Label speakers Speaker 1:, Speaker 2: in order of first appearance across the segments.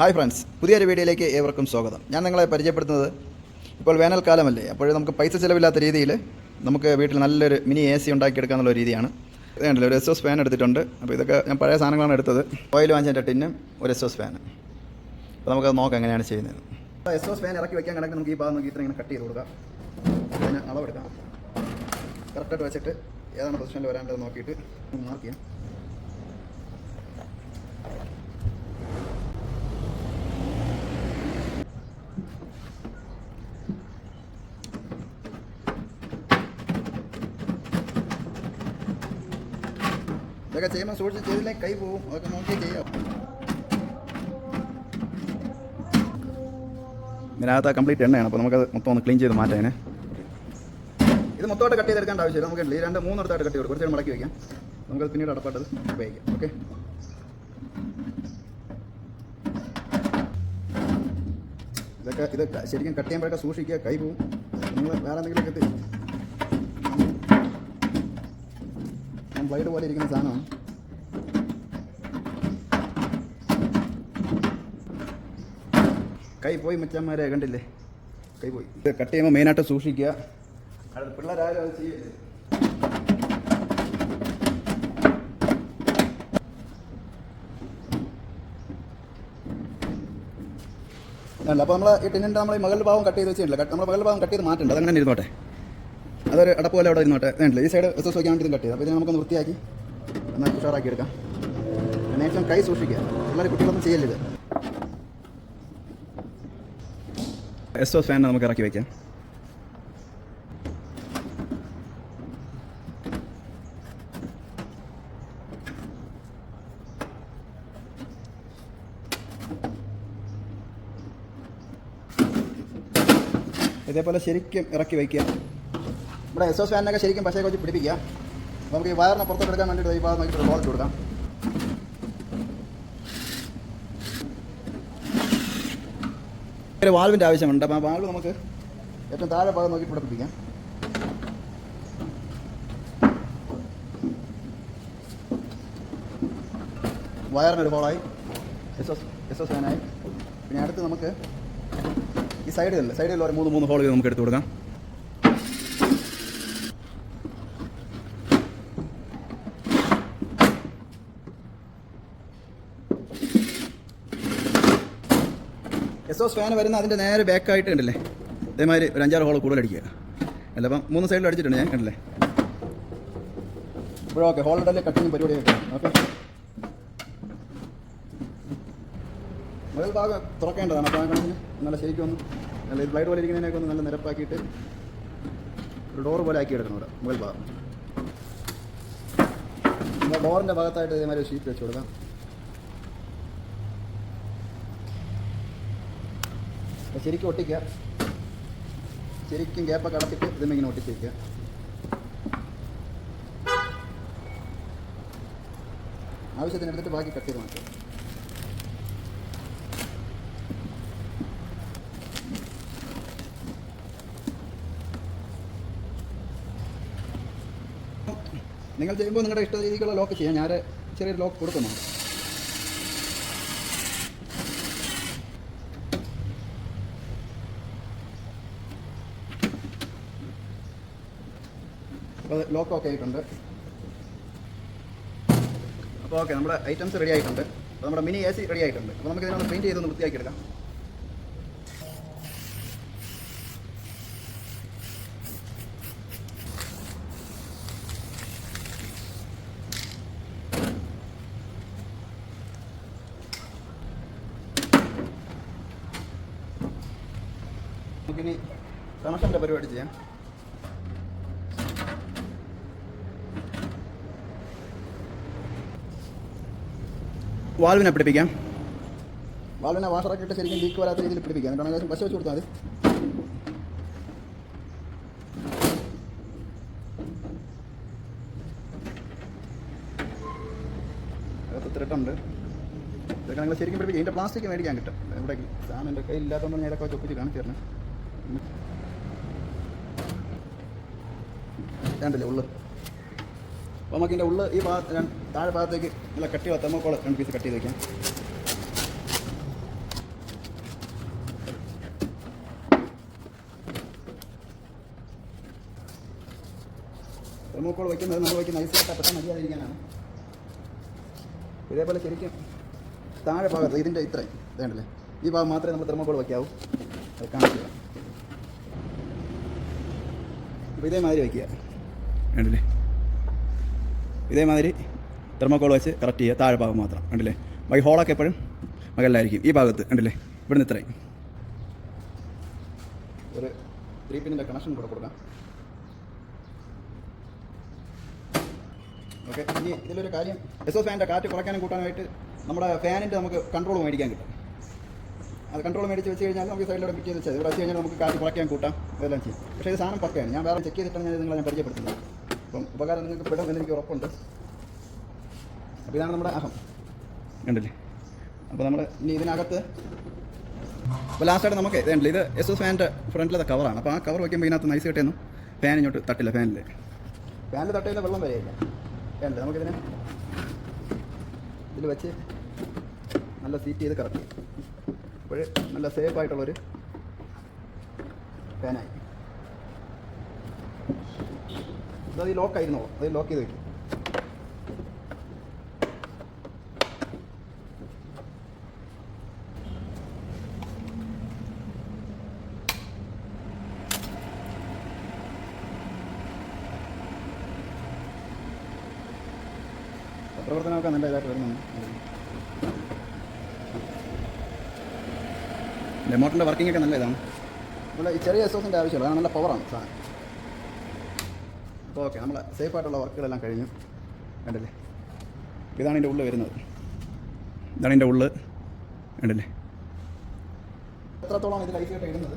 Speaker 1: Hi friends പുതിയൊരു വീഡിയോയിലേക്ക് ഏവർക്കും സ്വാഗതം. ഞാൻ നിങ്ങളെ പരിചയപ്പെടുത്തുന്നത് ഇപ്പോൾ വേനൽക്കാലമല്ലേ അപ്പോൾ നമുക്ക് പൈസ ചിലവില്ലാത്ത രീതിയിൽ നമുക്ക് വീട്ടിൽ നല്ലൊരു മിനി എ സി ഉണ്ടാക്കിയെടുക്കാന്നുള്ള രീതിയാണ്. ഇതുണ്ടല്ലോ ഒരു എസ് എസ് ഫാൻ എടുത്തിട്ടുണ്ട്. അപ്പോൾ ഇതൊക്കെ ഞാൻ പഴയ സാധനങ്ങളാണ് എടുത്തത്. ഓയിൽ വാങ്ങിച്ചതിന്റെ ടിന്നും ഒരു എസ് എസ് ഫാൻ അപ്പോൾ നമുക്കത് നോക്കാം എങ്ങനെയാണ് ചെയ്യുന്നത്. അപ്പോൾ എസ് എസ് ഫാൻ ഇറക്കി വെക്കാൻ കണക്ക് നമുക്ക് ഈ ഭാഗം നോക്കി ഇത്ര ഇങ്ങനെ കട്ട് ചെയ്ത് കൊടുക്കാം. അതിന് അളവെടുക്കാം. കറക്റ്റായിട്ട് വെച്ചിട്ട് ഏതാണ് പൊസിഷനിൽ വരാണ്ടത് നോക്കിയിട്ട് മാർക്ക് ചെയ്യാം. ഇതൊക്കെ ചെയ്യുമ്പോൾ സൂക്ഷിച്ച് ചെയ്തില്ലെങ്കിൽ കൈ പോവും അതൊക്കെ നോക്കി ചെയ്യാം ഇതിനകത്ത് കംപ്ലീറ്റ് എണ്ണയാണ് അപ്പോൾ നമുക്കത് മൊത്തം ഒന്ന് ക്ലീൻ ചെയ്ത് മാറ്റാനേ ഇത് മൊത്തമായിട്ട് കട്ട് ചെയ്തെടുക്കേണ്ട ആവശ്യമില്ല നമുക്ക് ഈ രണ്ട് മൂന്നിടത്തായിട്ട് കട്ട് ചെയ്ത് കുറച്ച് നേരം മടക്കി വയ്ക്കാം നമുക്കത് പിന്നീട് അടപ്പാട്ടത് ഉപയോഗിക്കാം ഓക്കെ ഇതൊക്കെ ഇത് ശരിക്കും കട്ട് ചെയ്യുമ്പോഴൊക്കെ സൂക്ഷിക്കുക കൈ പോവും നിങ്ങൾ വേറെ എന്തെങ്കിലുമൊക്കെ ബ്ലൈഡ് പോലെ ഇരിക്കുന്ന സാധനമാണ് കൈ പോയി മച്ചന്മാരെ കണ്ടില്ലേ? കൈ പോയി. ഇത് കട്ട് ചെയ്യുമ്പോൾ മെയിനായിട്ട് സൂക്ഷിക്കുക. അടുത്ത പിള്ളേരാരും അത് ചെയ്യരുത്. അല്ല അപ്പോൾ നമ്മൾ ഈ ടിന്നിന്റെ നമ്മൾ ഈ മകളുടെ ഭാഗം കട്ട് ചെയ്ത് വെച്ചിട്ടില്ല? നമ്മൾ മകളുടെ ഭാഗം കട്ട് ചെയ്ത് മാറ്റണ്ട? അതങ്ങനെ ഇരുന്നോട്ടെ. അതൊരു അടപ്പ് പോലെ അവിടെ ഇരുന്നോട്ടെ. വേണ്ടില്ല? ഈ സൈഡ് എസ് എസ് വയ്ക്കാൻ വേണ്ടി കട്ട് ചെയ്ത്. അപ്പോൾ ഇത് നമുക്കൊന്ന് വൃത്തിയാക്കി എന്നാൽ ഉഷാറാക്കി എടുക്കാം ഏറ്റവും കൈ സൂക്ഷിക്കുക. പിള്ളേർ കുട്ടികളൊന്നും ചെയ്യരുത് എസ് എസ് ഫാനിനെ നമുക്ക് ഇറക്കി വയ്ക്കാം ഇതേപോലെ ശരിക്കും ഇറക്കി വയ്ക്കുക ഇവിടെ എസ് എസ് ഫാനൊക്കെ ശരിക്കും പശയെ വെച്ച് പിടിപ്പിക്കുക. അപ്പോൾ നമുക്ക് ഈ വയറിനെ പുറത്തോട്ട് എടുക്കാൻ വേണ്ടിയിട്ട് ഈ ഭാഗം നോക്കിയിട്ട് ഇട്ട് കൊടുക്കാം. ഒരു വാൾവിന്റെ ആവശ്യമുണ്ട്. അപ്പോൾ ആ വാൾവ് നമുക്ക് ഏറ്റവും താഴെ ഭാഗം നോക്കി പിടിപ്പിക്കാം. വയറിനൊരു ഹോളായി എസ് എസ് എസ് എസ് ഫാനായി പിന്നെ അടുത്ത് നമുക്ക് ഈ സൈഡിൽ സൈഡിൽ ഒരു മൂന്ന് മൂന്ന് ഹോളുകൾ നമുക്ക് എടുത്തു കൊടുക്കാം. എസ് എസ് ഫാൻ വരുന്ന അതിന്റെ നേരെ ബാക്കായിട്ട് ഉണ്ടല്ലേ അതേമാതിരി ഒരു അഞ്ചാറ് ഹോൾ കൂടുതൽ അടിക്കുക. അല്ല അപ്പം മൂന്ന് സൈഡിൽ അടിച്ചിട്ടുണ്ട് ഞാൻ കണ്ടില്ലേ? ഓക്കെ ഹോളിടല്ലേ കട്ടിങ് പരിപാടി ഓക്കെ മുതൽ ഭാഗം തുറക്കേണ്ടതാണ്. അപ്പോൾ നല്ല ശരിക്കും ഒന്ന് നല്ല ഇത് ബ്ലൈഡ് പോലെ ഇരിക്കുന്നതിനൊക്കെ ഒന്ന് നല്ല നിരപ്പാക്കിയിട്ട് ഒരു ഡോർ പോലെ ആക്കി എടുക്കണം ഇവിടെ മുകൾ ഭാഗം. ഡോറിന്റെ ഭാഗത്തായിട്ട് ഇതേമാതിരി ഷീറ്റ് വെച്ച് കൊടുക്കാം. ശരിക്കും ഒട്ടിക്കുക. ശരിക്കും ഗ്യാപ്പ് കടത്തിട്ട് ഇതിന് ഇങ്ങനെ ഒട്ടിച്ച് വയ്ക്കുക ആവശ്യത്തിനെടുത്തിട്ട് ബാക്കി കട്ട് ചെയ്ത് മാറ്റുക. നിങ്ങൾ ചെയ്യുമ്പോൾ നിങ്ങളുടെ ഇഷ്ട രീതിക്കുള്ള ലോക്ക് ചെയ്യാം. ഞാൻ ചെറിയൊരു ലോക്ക് കൊടുക്കുന്നു അപ്പോൾ ലോക്ക് ഓക്കെ ആയിട്ടുണ്ട്. അപ്പോൾ ഓക്കെ നമ്മുടെ ഐറ്റംസ് റെഡി ആയിട്ടുണ്ട്. അപ്പോൾ നമ്മുടെ മിനി എ സി റെഡി ആയിട്ടുണ്ട്. അപ്പോൾ നമുക്ക് ഇതിനൊന്ന് പെയിന്റ് ചെയ്തൊന്ന് വൃത്തിയാക്കി നമുക്കിനി കണക്ഷന്റെ പരിപാടി ചെയ്യാം. വാൽവിനെ പിടിപ്പിക്കാം. വാൽവിനെ വാഷറൊക്കെ ഇട്ട് ശരിക്കും ലീക്ക് വരാത്ത രീതിയിൽ പിടിപ്പിക്കാം. എന്നിട്ടാണ് പശ വെച്ച് കൊടുത്താൽ അകത്ത് ത്രെഡുണ്ട് ഇതൊക്കെ നിങ്ങൾ ശരിക്കും പിടിപ്പിക്കും ഇതിന്റെ പ്ലാസ്റ്റിക് മേടിക്കാൻ കിട്ടും. ഇവിടെ സാധനം എന്റെ കയ്യിൽ ഇല്ലാത്തതുകൊണ്ട് ഞാൻ ഇതൊക്കെ വെച്ച് കാണിച്ചു തരണം രണ്ടില്ലേ ഉള്ളു. അപ്പോൾ നമുക്ക് ഇതിന്റെ ഉള്ളിൽ ഈ ഭാഗത്ത് താഴെ ഭാഗത്തേക്ക് നല്ല കട്ടി തെമ്മക്കോൾ രണ്ട് പീസ് കട്ട് ചെയ്ത് വയ്ക്കാം തെമ്മക്കോൾ വയ്ക്കുന്നത് നമ്മൾ വയ്ക്കുന്ന കട്ട പെട്ടെന്ന് മതിയാതിരിക്കാനാണ് ഇതേപോലെ ശരിക്കും താഴെ ഭാഗത്ത് ഇതിന്റെ ഇത്രയും വേണ്ടല്ലേ ഈ ഭാഗം മാത്രമേ നമ്മൾ തെർമോക്കോൾ വയ്ക്കാവൂ അത് കാണിക്കുക അപ്പോൾ ഇതേമാതിരി വയ്ക്കുക വേണ്ടല്ലേ ഇതേമാതിരി തെർമോക്കോൾ വെച്ച് കറക്റ്റ് ചെയ്യുക. താഴെ ഭാഗം മാത്രം. കണ്ടില്ലേ? ബാക്കി ഹോളൊക്കെ എപ്പോഴും മകളിലായിരിക്കും ഈ ഭാഗത്ത്. കണ്ടില്ലേ? ഇവിടുന്ന് ഇത്രയും. ഒരു ത്രീ പിന്നിന്റെ കണക്ഷൻ കൂടെ കൊടുക്കാം. ഓക്കെ ഇനി ഇതിലൊരു കാര്യം എസ് ഫാനിന്റെ കാറ്റ് കുറയ്ക്കാനും കൂട്ടാനായിട്ട് നമ്മുടെ ഫാനിന്റെ നമുക്ക് കൺട്രോൾ മേടിക്കാൻ കിട്ടും. അത് കൺട്രോൾ മേടിച്ച് വെച്ച് കഴിഞ്ഞാൽ നമുക്ക് സൈഡിലൂടെ പിറ്റ് ചെയ്ത് വെച്ചാൽ ഇവിടെ വെച്ച് കഴിഞ്ഞാൽ നമുക്ക് കാറ്റ് കുറയ്ക്കാൻ കൂട്ടാം. ഇതെല്ലാം ചെയ്യും. പക്ഷേ ഇത് സാധനം പക്കയാണ്. ഞാൻ വേറെ ചെക്ക് ചെയ്തിട്ടാണ് ഞാൻ നിങ്ങളെ ഞാൻ പരിചയപ്പെടുത്തുന്നത്. അപ്പം ഉപകാരം നിങ്ങൾക്ക് പെടും എന്ന് എനിക്ക് ഉറപ്പുണ്ട്. അപ്പോൾ ഇതാണ് നമ്മുടെ അഹം. കണ്ടില്ലേ? അപ്പോൾ നമ്മൾ ഇനി ഇതിനകത്ത് അപ്പോൾ ലാസ്റ്റായിട്ട് നമുക്ക് ഇതുണ്ടല്ലോ ഇത് എസ് എസ് ഫാനിന്റെ ഫ്രണ്ടിലത്തെ കവറാണ് അപ്പോൾ ആ കവർ വയ്ക്കുമ്പോൾ ഇതിനകത്ത് നൈസ് കിട്ടിയെന്നും ഫാൻ ഇങ്ങോട്ട് തട്ടില്ല ഫാനിൽ ഫാനിൽ തട്ടില്ല വെള്ളം വരെയില്ല വേണ്ടേ നമുക്കിതിനെ ഇതിൽ വെച്ച് നല്ല സീറ്റ് ചെയ്ത് കറക്റ്റ് അപ്പോൾ നല്ല സേഫ് ആയിട്ടുള്ളൊരു ഫാനായി അത് ലോക്ക് ആയിരുന്നോ. അത് ലോക്ക് ചെയ്ത് വെക്കും. പ്രവർത്തനമൊക്കെ നല്ല ഇതായിട്ട് വരുന്നുണ്ട്. റിമോട്ടിന്റെ വർക്കിംഗ് ഒക്കെ നല്ല ഇതാണ്. നല്ല ചെറിയ എസോസിന്റെ ആവശ്യമില്ല. അതാണ് നല്ല പവറാണ് സാധനം. അപ്പോൾ ഓക്കെ നമ്മൾ സേഫ് ആയിട്ടുള്ള വർക്കുകളെല്ലാം കഴിഞ്ഞു. കണ്ടില്ലേ? ഇതാണ് എന്റെ ഉള്ളിൽ വരുന്നത്. ഇതാണ് എന്റെ ഉള്ളിൽ കണ്ടില്ലേ? എത്രത്തോളം ഇത് ലൈറ്റ് കട്ട ഇടുന്നത്?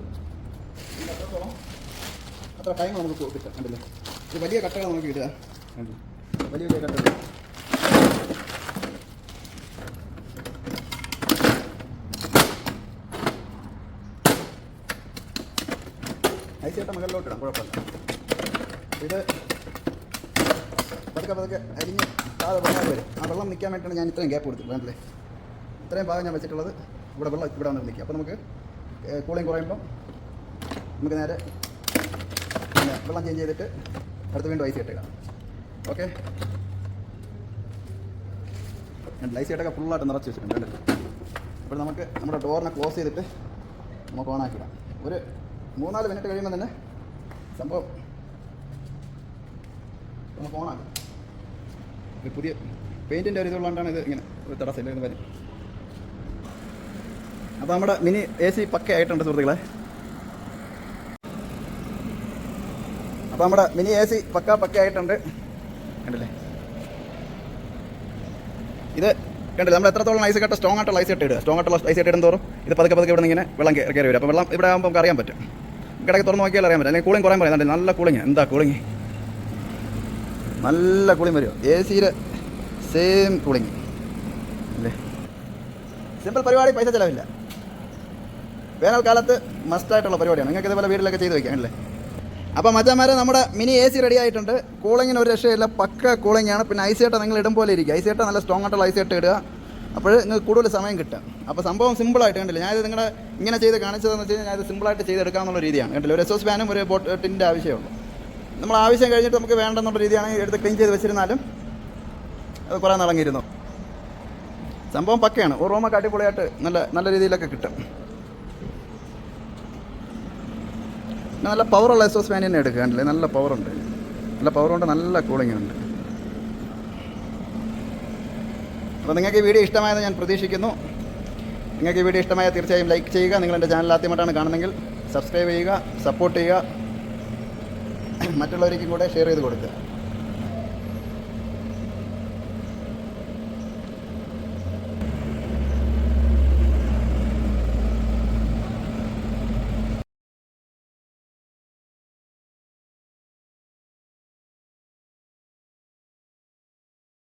Speaker 1: എത്രത്തോളം? അത്ര ടൈം നമുക്ക് കിട്ടുക കണ്ടില്ലേ? ഇത് വലിയ കട്ടകൾ നമുക്ക് ഇടുക. വലിയ വലിയ കട്ടകൾ. ഐസിട്ട മകളിലോട്ടിടാം കുഴപ്പമില്ല. ഇത് പതുക്കെ പതുക്കെ അരിഞ്ഞ് താഴെ വെള്ളം വരും. ആ വെള്ളം നിൽക്കാൻ വേണ്ടിയിട്ടാണ് ഞാൻ ഇത്രയും ഗ്യാപ്പ് കൊടുത്തു വേണ്ടല്ലേ ഇത്രയും ഭാഗം ഞാൻ വെച്ചിട്ടുള്ളത് ഇവിടെ വെള്ളം ഇവിടെ വന്ന് നിൽക്കുക. അപ്പോൾ നമുക്ക് കൂളിങ് കുറയുമ്പം നമുക്ക് നേരെ പിന്നെ വെള്ളം ചേഞ്ച് ചെയ്തിട്ട് അടുത്ത് വീണ്ടും ഐസ് ഇട്ടേക്കാം. ഓക്കെ ഐസ് ഇട്ടൊക്കെ ഫുള്ളായിട്ട് നിറച്ച് വെച്ചിട്ടുണ്ട് കണ്ടില്ലേ? അപ്പോൾ നമുക്ക് നമ്മുടെ ഡോറിനെ ക്ലോസ് ചെയ്തിട്ട് നമുക്ക് ഓണാക്കിടാം ഒരു മൂന്നാൽ മിനിറ്റ് കഴിയുമ്പോൾ തന്നെ സംഭവം നമുക്ക് ഓണാക്കാം പുതിയ പെയിന്റിന്റെ ഒരു ഇതുള്ളതുകൊണ്ടാണ് ഇത് ഇങ്ങനെ ഒരു തടസ്സമില്ല ഇത് വരും അപ്പോൾ നമ്മുടെ മിനി എ സി പക്ക ആയിട്ടുണ്ട് സുഹൃത്തുക്കളെ. അപ്പോൾ നമ്മുടെ മിനി എ സി പക്ക പക്ക ആയിട്ടുണ്ട്. കണ്ടില്ലേ? ഇത് കണ്ടില്ല? നമ്മൾ എത്രത്തോളം ഐസ് കെട്ട സ്ട്രോങ് ആയിട്ടുള്ള ഐസ് കട്ട് സ്ട്രോങ് ആയിട്ടുള്ള ഐസ് കട്ട് ഇടുന്നതോറും ഇത് പതുക്കെ പതുക്കെ ഇവിടെ ഇങ്ങനെ വെള്ളം കയറി വരും. അപ്പോൾ വെള്ളം ഇവിടെ ആകുമ്പോൾ നമുക്ക് അറിയാൻ പറ്റും. കിടക്ക് തുറന്ന് നോക്കിയാൽ അറിയാൻ പറ്റും. അല്ലെങ്കിൽ കൂളിങ് കുറയാൻ പറയാം. നല്ല കൂളിങ് എന്താ കൂളിങ് നല്ല കൂളിംഗ് വരും. എ സിയുടെ സെയിം കൂളിംഗ് അല്ലേ? സിമ്പിൾ പരിപാടി പൈസ ചിലവില്ല. വേനൽക്കാലത്ത് മസ്റ്റായിട്ടുള്ള പരിപാടിയാണ്. നിങ്ങൾക്ക് ഇതുപോലെ വീട്ടിലൊക്കെ ചെയ്ത് വയ്ക്കാം അല്ലേ? അപ്പോൾ മച്ചന്മാരെ നമ്മുടെ മിനി എ സി റെഡി ആയിട്ടുണ്ട്. കൂളിങ്ങിന് ഒരു രക്ഷയില്ല. പക്ക കൂളിംഗ് ആണ്. പിന്നെ ഐസേട്ട നിങ്ങൾ ഇടും പോലെ ഇരിക്കും. ഐസേട്ട നല്ല സ്ട്രോങ് ആയിട്ടുള്ള ഐസേട്ട ഇടുക. അപ്പോൾ നിങ്ങൾക്ക് കൂടുതൽ സമയം കിട്ടുക. അപ്പോൾ സംഭവം സിമ്പിളായിട്ട് കണ്ടില്ല? ഞാനിത് നിങ്ങളുടെ ഇങ്ങനെ ചെയ്ത് കാണിച്ചതെന്ന് വെച്ച് കഴിഞ്ഞാൽ ഞാനിത് സിമ്പിളായിട്ട് ചെയ്തെടുക്കാമെന്നുള്ള രീതിയാണ്. കണ്ടില്ല? ഒരു എസോസ് ഫാനും ഒരു ബോട്ടിന്റെ ആവശ്യമുള്ളൂ നമ്മൾ ആവശ്യം കഴിഞ്ഞിട്ട് നമുക്ക് വേണ്ടെന്നുള്ള രീതിയാണെങ്കിൽ എടുത്ത് ക്ലീൻ ചെയ്ത് വെച്ചിരുന്നാലും അത് കുറേ നടങ്ങിയിരുന്നു സംഭവം പക്കയാണ്. ഒരു റൂമൊക്കെ അടിപൊളിയായിട്ട് നല്ല നല്ല രീതിയിലൊക്കെ കിട്ടും. നല്ല പവറുള്ള എസോസ് ഫാൻ തന്നെ എടുക്കുക കണ്ടില്ലേ? നല്ല പവറുണ്ട് നല്ല പവറുണ്ട് നല്ല കൂളിംഗ് ഉണ്ട്. അപ്പോൾ നിങ്ങൾക്ക് ഈ വീഡിയോ ഇഷ്ടമായെന്ന് ഞാൻ പ്രതീക്ഷിക്കുന്നു. നിങ്ങൾക്ക് ഈ വീഡിയോ ഇഷ്ടമായ തീർച്ചയായും ലൈക്ക് ചെയ്യുക. നിങ്ങൾ എന്റെ ചാനൽ ആദ്യമായിട്ടാണ് കാണുന്നതെങ്കിൽ സബ്സ്ക്രൈബ് ചെയ്യുക സപ്പോർട്ട് ചെയ്യുക. മറ്റുള്ളവരിക്കും കൂടെ ഷെയർ ചെയ്ത് കൊടുക്കുക.